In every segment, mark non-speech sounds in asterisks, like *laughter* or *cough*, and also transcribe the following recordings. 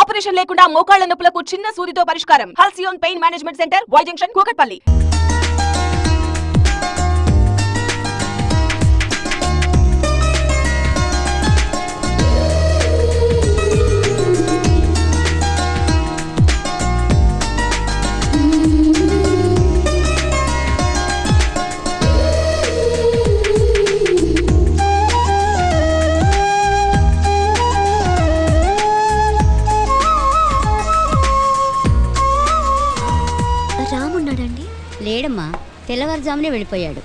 Operation లేకుండా మోకాళ్ళ నొప్పులకు చిన్న సూదితో పరిష్కారం Halcyon pain management centre Y junction Kukatpally. లేడమ్మా తెల్లవారుజామునే వెళ్ళిపోయాడు.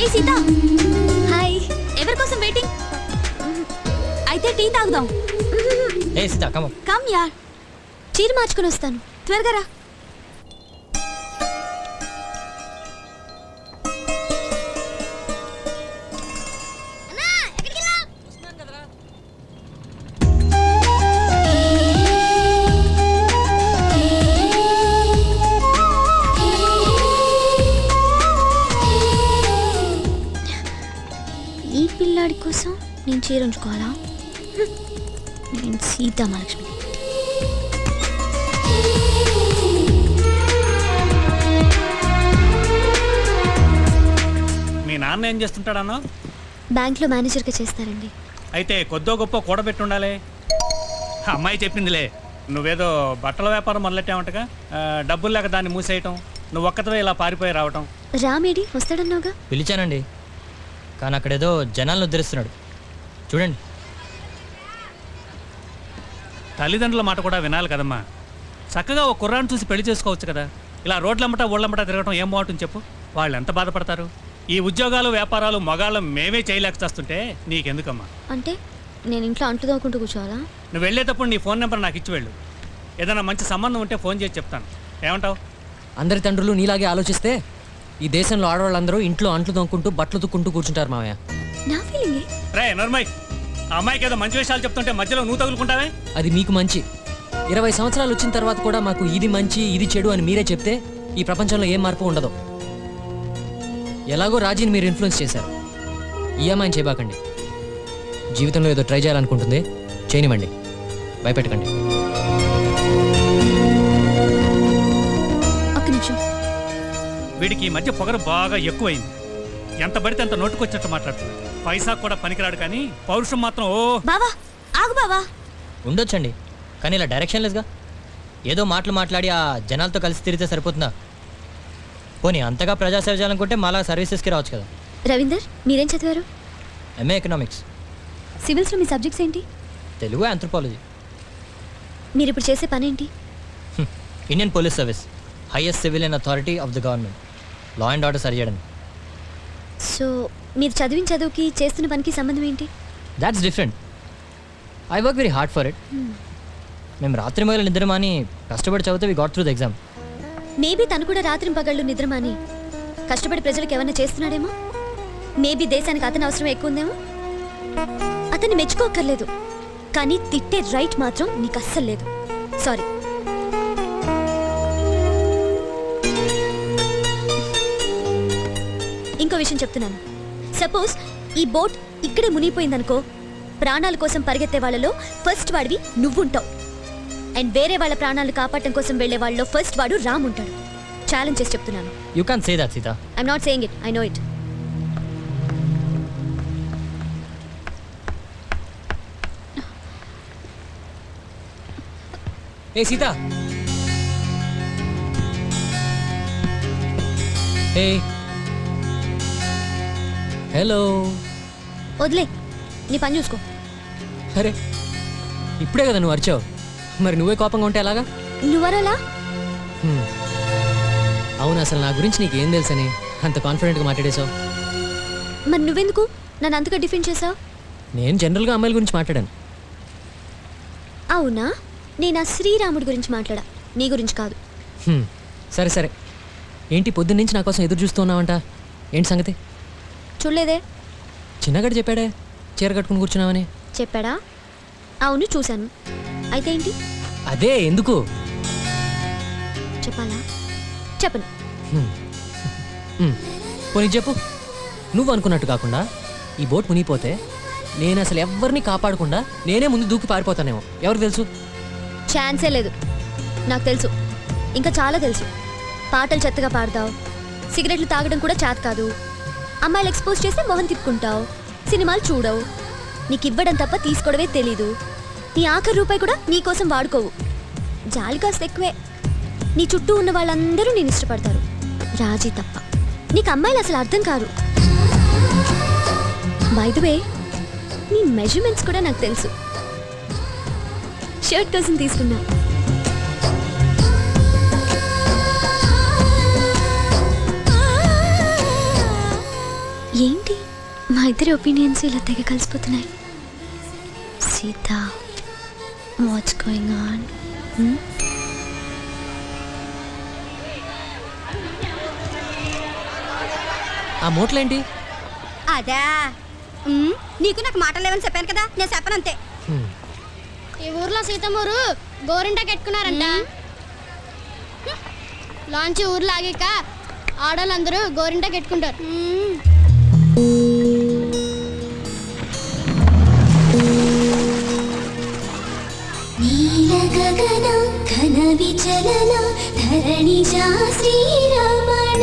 ఏ సీత! హాయ్. ఎవరి కోసం వెయిటింగ్? అయితే టీ తాగుదాం. ఏ సీత కమ కమ్ యార్ చీర మార్చుకొని వస్తాను. త్వరగా రా. చీర ఉంచుకోవాలా నేను సీతామహాలక్ష్మి. మీ నాన్న ఏం చేస్తుంటాడన్నా? బ్యాంక్లో మేనేజర్గా చేస్తారండి. అయితే కొద్దో గొప్ప కూడబెట్టి ఉండాలి అమ్మాయి చెప్పిందిలే నువ్వేదో బట్టల వ్యాపారం మొదలెట్టావంటగా? డబ్బులు లేక దాన్ని మూసేయటం నువ్వు ఒక్కతవే ఇలా పారిపోయి రావటం. రామేడి వస్తాడన్నావుగా? పిలిచానండి. కానీ అక్కడేదో జనాలను ఉద్ధరిస్తున్నాడు. చూడండి. తల్లిదండ్రుల మాట కూడా వినాలి కదమ్మా. చక్కగా ఒక కుర్రాన్ని చూసి పెళ్ళి చేసుకోవచ్చు కదా. ఇలా రోడ్లమ్మట ఊళ్ళమ్మట తిరగడం ఏం బాగుంటుంది చెప్పు. వాళ్ళు ఎంత బాధపడతారు? ఈ ఉద్యోగాలు వ్యాపారాలు మగాళ్ళు మేమే చేయలేక చేస్తుంటే నీకెందుకమ్మా? అంటే నేను ఇంట్లో అంట్లు తోకుంటూ కూర్చోవాలా? నువ్వు వెళ్ళేటప్పుడు నీ ఫోన్ నెంబర్ నాకు ఇచ్చి వెళ్ళు. ఏదైనా మంచి సంబంధం ఉంటే ఫోన్ చేసి చెప్తాను. ఏమంటావు? అందరి తండ్రులు నీలాగే ఆలోచిస్తే ఈ దేశంలో ఆడవాళ్ళందరూ ఇంట్లో అంట్లు తొంకుంటూ బట్టలు తుక్కుంటూ కూర్చుంటారు మావయ్య. నా ఫీలింగే రే నర్మయ్ ఆ అమ్మాయికి ఏదో మంచి విషయాలు చెప్తుంటే మధ్యలో నువ్వు తగులుకుంటావే? అది మీకు మంచి. ఇరవై సంవత్సరాలు వచ్చిన తర్వాత కూడా మాకు ఇది మంచి ఇది చెడు అని మీరే చెప్తే ఈ ప్రపంచంలో ఏం మార్పు ఉండదు. ఎలాగో రాజీని మీరు ఇన్ఫ్లుయెన్స్ చేశారు. ఈ అమ్మాయిని చేయబాకండి. జీవితంలో ఏదో ట్రై చేయాలనుకుంటుంది. చేయనివ్వండి. భయపెట్టకండి. ఒక్క నిమిషం. వీడికి ఈ మధ్య పొగరు బాగా ఎక్కువైంది. ఎంత పడితే అంత నోటుకొచ్చినట్టు మాట్లాడుతున్నాడు. పైసా కూడా పనికిరాడు కానీ పౌరుషం మాత్రం ఓ. బావా ఆగు బావా. ఉండొచ్చండి కానీ ఇలా డైరెక్షన్ లేదుగా. ఏదో మాటలు మాట్లాడి ఆ జనాలతో కలిసి తిరిగితే సరిపోతుందా? పోనీ అంతగా ప్రజాసేవ చేయాలనుకుంటే మాలా సర్వీసెస్కి రావచ్చు కదా. రవీందర్ మీరేం చదివారు? MA economics. సివిల్స్లో మీ సబ్జెక్ట్స్ ఏంటి? తెలుగు ఆంథ్రోపాలజీ. మీరు ఇప్పుడు చేసే పని ఏంటి? Indian police service highest civilian authority of the government. Law and order సరి చేయడం సో మీరు చదివిన చదువుకి చేస్తున్న పనికి సంబంధం ఏంటి? That's different I work very hard for it మేము రాత్రి మొదలు నిద్రమాని కష్టపడి చదివితే we got through the exam maybe తను కూడా రాత్రి పగళ్ళు నిద్రమాని కష్టపడి ప్రజలకు ఏమైనా చేస్తున్నాడేమో? మేబీ దేశానికి అతని అవసరం ఎక్కువ ఉందేమో? అతన్ని మెచ్చుకోక్కర్లేదు. కానీ తిట్టే రైట్ మాత్రం నీకు అస్సలు లేదు. సారీ ఇంకో విషయం చెప్తున్నాను. సపోజ్ ఈ బోట్ ఇక్కడే మునిగిపోయిందనుకో ప్రాణాల కోసం పరిగెత్తే వాళ్ళలో ఫస్ట్ వాడివి నువ్వుంటావు. అండ్ వేరే వాళ్ళ ప్రాణాలు కాపాడటం కోసం వెళ్ళే వాళ్ళలో ఫస్ట్ వాడు రామ్ ఉంటాడు. ఛాలెంజ్ చేసి చెప్తున్నాను. You can say that Sita I'm not saying it I know it ఏ సీత ఏ హలో వదిలే నీ పని చూసుకో. అరే ఇప్పుడే కదా నువ్వు అరిచావు. మరి నువ్వే కోపంగా ఉంటే ఎలాగా? నువ్వరలా హ్మ్. అవును అసలు నా గురించి నీకు ఏం తెలుసని అంత కాన్ఫిడెంట్గా మాట్లాడేశావు. మరి నువ్వెందుకు? నన్ను అంతగా డిఫెండ్ చేసావు నేను జనరల్గా అమ్మాయిల గురించి మాట్లాడాను. అవునా? నేను ఆ శ్రీరాముడి గురించి మాట్లాడా? నీ గురించి కాదు. హ్మ్. సరే సరే. ఏంటి పొద్దున్న నుంచి నా కోసం ఎదురు చూస్తున్నావంట ఏంటి సంగతి? చూడలేదే. చిన్నగడ చెప్పాడే చీర కట్టుకుని కూర్చున్నావని. చెప్పాడా? అవును చూశాను. అయితే ఏంటి? అదే ఎందుకు? చెప్పాలా? చెప్పను. పోనీ చెప్పు. నువ్వు అనుకున్నట్టు కాకుండా ఈ బోట్ మునిగిపోతే నేను అసలు ఎవరిని కాపాడకుండా నేనే ముందు దూకి పారిపోతానేమో. ఎవరు తెలుసు? ఛాన్సే లేదు. నాకు తెలుసు. ఇంకా చాలా తెలుసు. పాటలు చెత్తగా పాడతావు. సిగరెట్లు తాగడం కూడా చేత కాదు. అమ్మాయిలు ఎక్స్పోజ్ చేస్తే మొహం తిప్పుకుంటావు. సినిమాలు చూడవు. నీకు ఇవ్వడం తప్ప తీసుకోవడమే తెలీదు. నీ ఆఖరి రూపాయి కూడా నీకోసం వాడుకోవు. జాలి కాస్త ఎక్కువే. నీ చుట్టూ ఉన్న వాళ్ళందరూ నేను ఇష్టపడతారు. రాజీ తప్ప. నీకు అమ్మాయిలు అసలు అర్థం కారు. వే నీ మెజర్మెంట్స్ కూడా నాకు తెలుసు. షర్ట్ కోసం తీసుకున్నా. మా ఇద్దరి ఒపీనియన్స్ ఇలా తెగ కలిసిపోతున్నాయి. సీత వాట్స్ గోయింగ్ ఆన్ ఆ మూటలేంటి? అదా? నీకు నాకు మాటలు లేవని చెప్పాను కదా? నేను చెప్పను అంతే. ఈ ఊర్లో సీతమ్మూరు గోరింటా కట్టుకున్నారంట లాంచ్ ఊర్లో ఆగాక ఆడవాళ్ళందరూ గోరింటా కట్టుకుంటారు విచలన ధరణిజా శ్రీరమణ.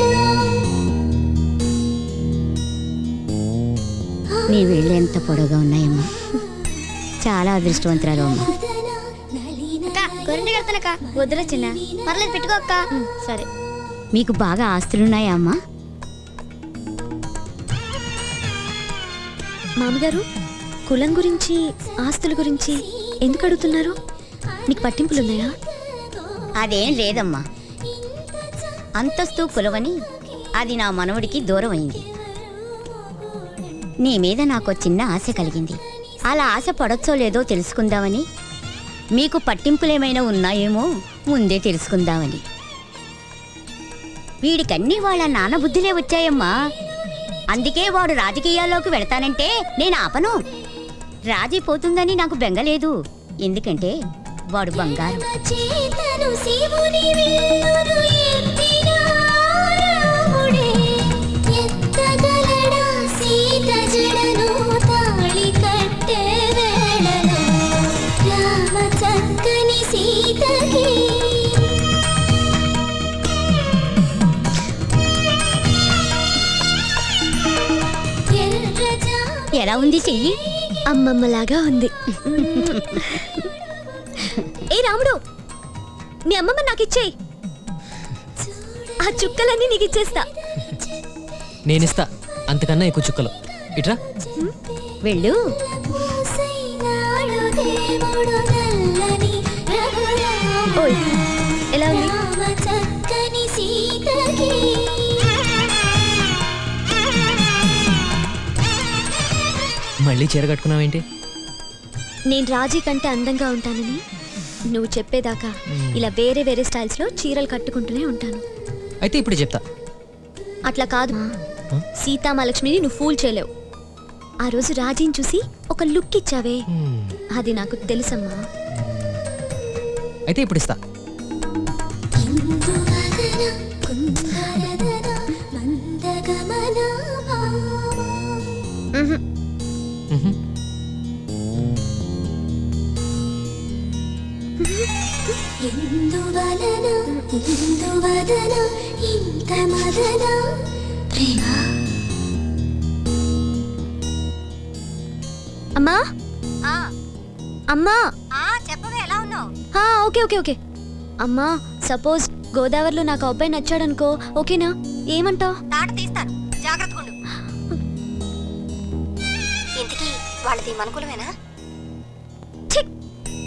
నీ వేళ్ళు ఎంత పొడవుగా ఉన్నాయమ్మా. చాలా అదృష్టవంతురాలు అమ్మా. గోరింటా కడతానక్క. వద్దురా చిన్న. పర్లేదు పెట్టుకో అక్క. సరే. మీకు బాగా ఆస్తులున్నాయా అమ్మా? మామగారు కులం గురించి ఆస్తుల గురించి ఎందుకు అడుగుతున్నారు? నీకు పట్టింపులు ఉన్నాయా అదేం లేదమ్మా. అంతస్తు కులవని అది నా మనవడికి దూరం అయింది నీ మీద నాకు చిన్న ఆశ కలిగింది. అలా ఆశ పడొచ్చో లేదో తెలుసుకుందామని. మీకు పట్టింపులేమైనా ఉన్నాయేమో ముందే తెలుసుకుందామని. వీడికన్నీ వాళ్ళ నాన్న బుద్ధిలే వచ్చాయమ్మా. అందుకే వాడు రాజకీయాల్లోకి వెళతానంటే నేను ఆపను. రాజీ పోతుందని నాకు బెంగలేదు ఎందుకంటే వాడు బంగారం. ఎలా ఉంది చెయ్యి? అమ్మమ్మలాగా ఉంది. రాముడు. మీ అమ్మమ్మ నాకు ఇచ్చేయి. ఆ చుక్కలన్నీ నీకు ఇచ్చేస్తా. నేనిస్తా. అంతకన్నా ఎక్కువ చుక్కలు. ఇట్రా. వెళ్ళు. ఓయ్ ఎలా ఉంది? మళ్ళీ చీర కట్టుకున్నావేంటి? నేను రాజీ కంటే అందంగా ఉంటానని నువ్వు చెప్పేదాకా ఇలా వేరే వేరే స్టైల్స్లో చీరలు కట్టుకుంటూనే ఉంటాను. అయితే ఇప్పుడు చెప్తా. అట్లా కాదు. సీతామహాలక్ష్మిని నువ్వు ఫూల్ చేయలేవు. ఆ రోజు రాజీని చూసి ఒక లుక్ ఇచ్చావే. అది నాకు తెలుసమ్మా. అయితే ఇప్పుడు ఇస్తా. ఇందువదన ఇంత మదన ప్రేమ అమ్మా అమ్మా చెప్పవే ఎలా ఉన్నావు? ఓకే ఓకే ఓకే అమ్మా సపోజ్ గోదావరిలో నాకు ఆ అబ్బాయి నచ్చాడనుకో ఓకేనా? ఏమంటావ్? తాట తీస్తాను. జాగ్రత్త *gasps* ఇంతకీ వాళ్ళది మనకులమేనా?